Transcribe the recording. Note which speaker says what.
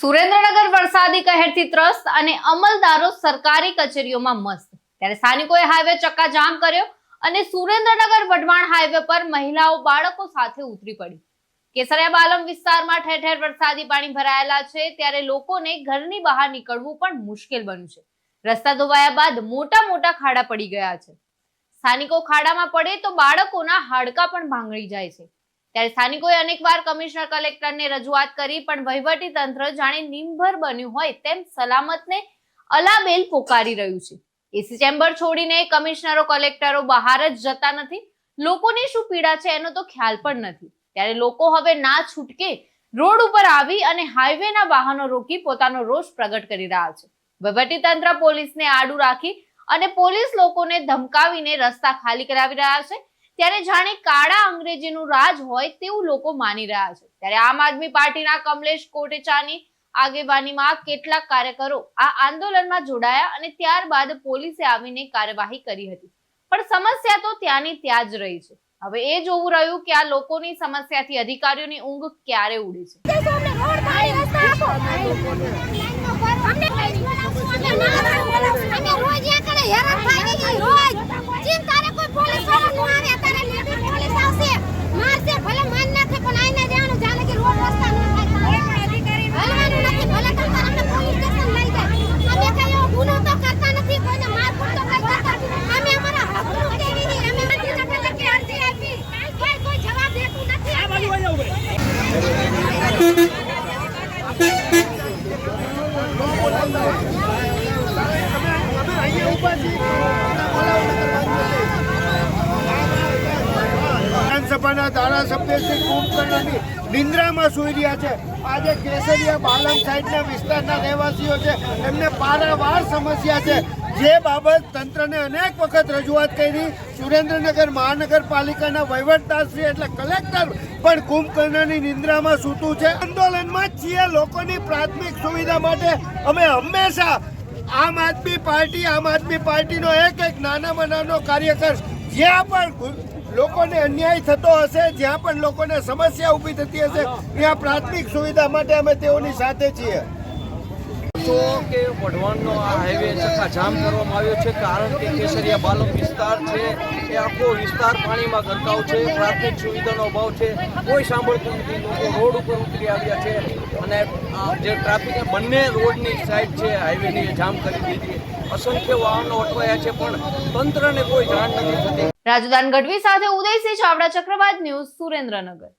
Speaker 1: સુરેન્દ્રનગર વરસાદી કહેરથી ત્રસ્ત અને અમલદારો સરકારી કચેરીઓમાં મસ્ત. ત્યારે સ્થાનિકોએ હાઈવે ચક્કાજામ કર્યો અને સુરેન્દ્રનગર વઢવાણ હાઈવે પર મહિલાઓ, બાળકો સાથે ઉતરી પડી. કેસરિયા બાલમ વિસ્તારમાં ઠેર ઠેર વરસાદી પાણી ભરાયેલા છે, ત્યારે લોકોને ઘરની બહાર નીકળવું પણ મુશ્કેલ બન્યું છે. રસ્તા ધોવાયા બાદ મોટા મોટા ખાડા પડી ગયા છે. સ્થાનિકો ખાડામાં પડે તો બાળકોના હાડકા પણ ભાંગળી જાય છે. ત્યારે સ્થાનિકોએ અનેકવાર કમિશનર કલેક્ટરને રજૂઆત કરી, પણ વહીવટી તંત્ર જાણે નિંભર બન્યું હોય તેમ સલામતને અલાબેલ પોકારી રહ્યું છે. એસી ચેમ્બર છોડીને કમિશનરો, કલેક્ટરો બહાર જ જતા નથી. લોકોની શું પીડા છે એનો તો ખ્યાલ પણ નથી. ત્યારે લોકો હવે ના છૂટકે રોડ ઉપર આવી અને હાઈવેના વાહનો રોકી પોતાનો રોષ પ્રગટ કરી રહ્યા છે. વહીવટી તંત્ર પોલીસને આડું રાખી અને પોલીસ લોકોને ધમકાવીને રસ્તા ખાલી કરાવી રહ્યા છે. ત્યારે જાણે કાળા અંગ્રેજીનું રાજ હોય તેવું લોકો માની રહ્યા છે. ત્યારે આમ આદમી પાર્ટીના કમલેશ કોટેચાની આગેવાનીમાં કેટલાક કાર્યકરો આ આંદોલનમાં જોડાયા અને ત્યારબાદ પોલીસે આવીને કાર્યવાહી કરી હતી. પણ સમસ્યા તો ત્યાંની ત્યાં જ રહી છે. હવે એ જોવું રહ્યું કે આ લોકોની સમસ્યાથી અધિકારીઓની ઊંઘ ક્યારે ઉડે છે
Speaker 2: અમને રોડ થાય રસ્તા આપો અમે રોજ યા કરે હેરાન થાય છે રોજ ચીન તારે કોઈ પોલીસવાળા નો આવે તારે લેડી પોલીસ આવશે મારશે ભલે માન નાખે પણ આઈને દેવાનું જાણે કે રોડ રસ્તા નો થાય હલવાનું નથી ભલે તંત્ર અમને પોલીસ સ્ટેશન લઈ જાય અમે કઈ એવો ગુનો તો કરતા નથી કોઈને મારકુટ તો કઈ કરતા અમે અમારા હકનું કેવી રીતે અમે નથી નકલ કે અરજી આપી કોઈ કોઈ જવાબ દેતું નથી
Speaker 3: વિધાનસભાના ધારાસભ્ય શ્રી કુંભકર્ણની નિંદ્રામાં સૂઈ રહ્યા છે. આજે કેસરિયા બાલમ સાઈડના વિસ્તારના રહેવાસીઓ છે. એમને પારાવાર સમસ્યા છે. જે બાબત તંત્રને અનેક વખત રજૂઆત કરી, સુરેન્દ્રનગર મહાનગરપાલિકાના વહીવટદારશ્રી એટલે કલેક્ટર પણ કુંભકર્ણની નિંદ્રામાં સૂતું છે. આંદોલનમાં છીએ લોકોની પ્રાથમિક સુવિધા માટે. અમે હંમેશા આમ આદમી પાર્ટી, આમ આદમી પાર્ટીનો એક એક નાનામાં નાનો કાર્યકર, જ્યાં પણ લોકોને અન્યાય થતો હશે, જ્યાં પણ લોકોને સમસ્યા ઊભી થતી હશે, ત્યાં પ્રાથમિક સુવિધા માટે અમે તેઓની સાથે છીએ.
Speaker 4: તો કે વઢવાણનો આ હાઈવે ચક્કા જામ કરવામાં આવ્યો છે, કારણ કે કેસરિયા બાલમ વિસ્તાર છે, એ આખો વિસ્તાર પાણીમાં ગરકાવ છે, પ્રાથમિક સુવિધાનો અભાવ છે, કોઈ સાંભળતું નથી, લોકો રોડ ઉપર ઉતરી આવ્યા છે, અને જે ટ્રાફિક બંને રોડની સાઈડ છે હાઈવેની જામ કરી દીધી. અસંખ્ય વાહનો અટવાયા છે, પણ તંત્રને કોઈ જાણ નથી થતી.
Speaker 1: રાજદાન ગઢવી સાથે ઉદયસિંહ ચાવડા ચક્રવાત ન્યૂઝ સુરેન્દ્રનગર.